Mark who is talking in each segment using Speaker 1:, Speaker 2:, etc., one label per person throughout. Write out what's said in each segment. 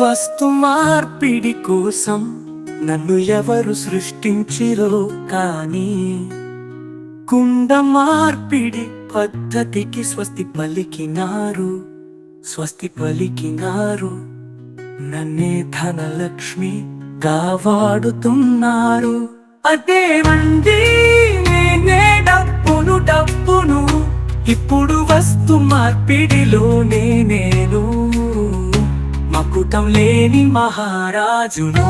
Speaker 1: వస్తు మార్పిడి కోసం నన్ను ఎవరు సృష్టించిరో కానీ కుండ మార్పిడి పద్ధతికి స్వస్తి పలికినారు స్వస్తి పలికినారు. నన్నే ధనలక్ష్మి వాడుతున్నారు. అదేమండి నేనే డబ్బును డబ్బును. ఇప్పుడు వస్తు మార్పిడిలోనే నేను. మకుటం లేని మహారాజును.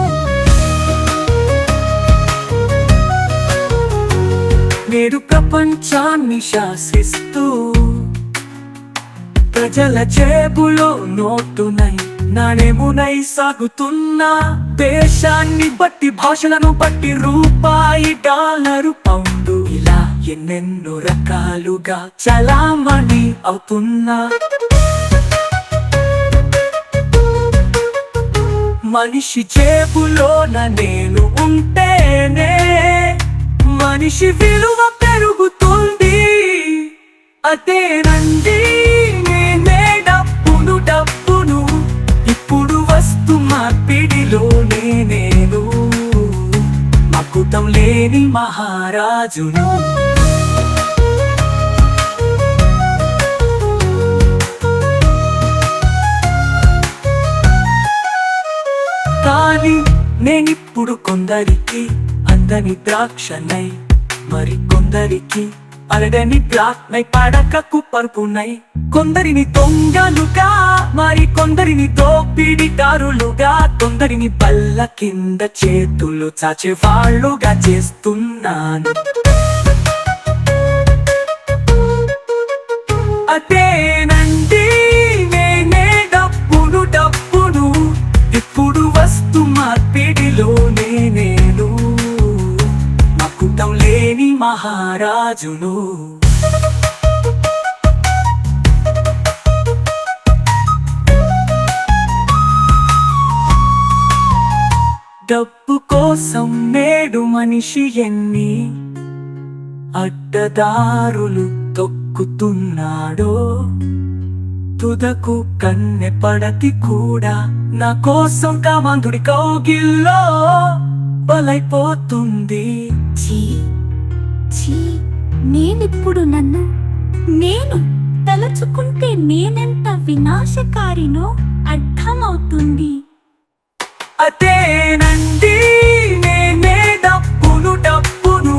Speaker 1: నేడు ప్రపంచాన్ని శాసిస్తూ ప్రజల చేబులో నోటునై నాణెమునై సాగుతున్నా దేశాన్ని బట్టి భాషలను బట్టి రూపాయి డాలరు పౌండు. ఇలా ఎన్నెన్నో రకాలుగా చలామణి అవుతున్నా. మనిషి చేపులోన నేను ఉంటేనే మనిషి విలువ పెరుగుతుంది. అదేనండి నేనే డబ్బును డబ్బును. ఇప్పుడు వస్తు మార్పిడిలోనే నేను మకుటం లేని మహారాజును. నేనిప్పుడు కొందరికి అందని ద్రాక్షనై మరి కొందరికి అరడని బ్లాక్ పడకకు పరుపునై. కొందరిని దొంగలుగా మరి కొందరిని దోపిడిదారులుగా కొందరిని బల్ల కింద చేతులు చాచే వాళ్ళుగా చేస్తున్నాను. లేని మహారాజును. డబ్బు కోసం నేడు మనిషి ఎన్ని అడ్డదారులు తొక్కుతున్నాడో. తుదకు కన్నె పడతి కూడా నా కోసం కామంతుడి కౌగిల్లో. బలైపోతుంది
Speaker 2: నేనిప్పుడు నన్ను నేను తలచుకుంటే నేనెంత వినాశకారినో అర్థమవుతుంది.
Speaker 1: అదేనండి నేనే డబ్బును డబ్బును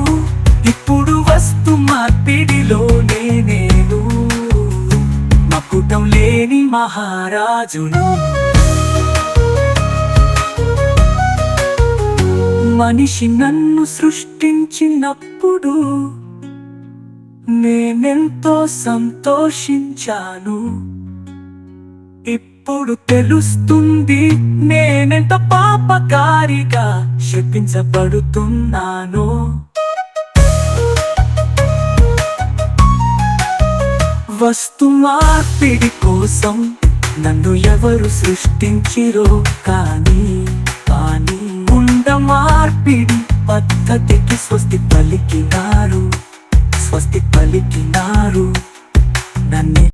Speaker 1: ఇప్పుడు వస్తు మార్పిడిలోనే నేను మకుటం లేని మహారాజును. మనిషి నన్ను సృష్టించినప్పుడు నేనెంతో సంతోషించాను. ఇప్పుడు తెలుస్తుంది నేనెంత పాపకారిగా శపించబడుతున్నాను. వస్తు మార్పిడి కోసం నన్ను ఎవరు సృష్టించిరో కానీ పిడి పద్ధతికి స్వస్తి పలికినారు. స్వస్తి పలికినారు. నన్నే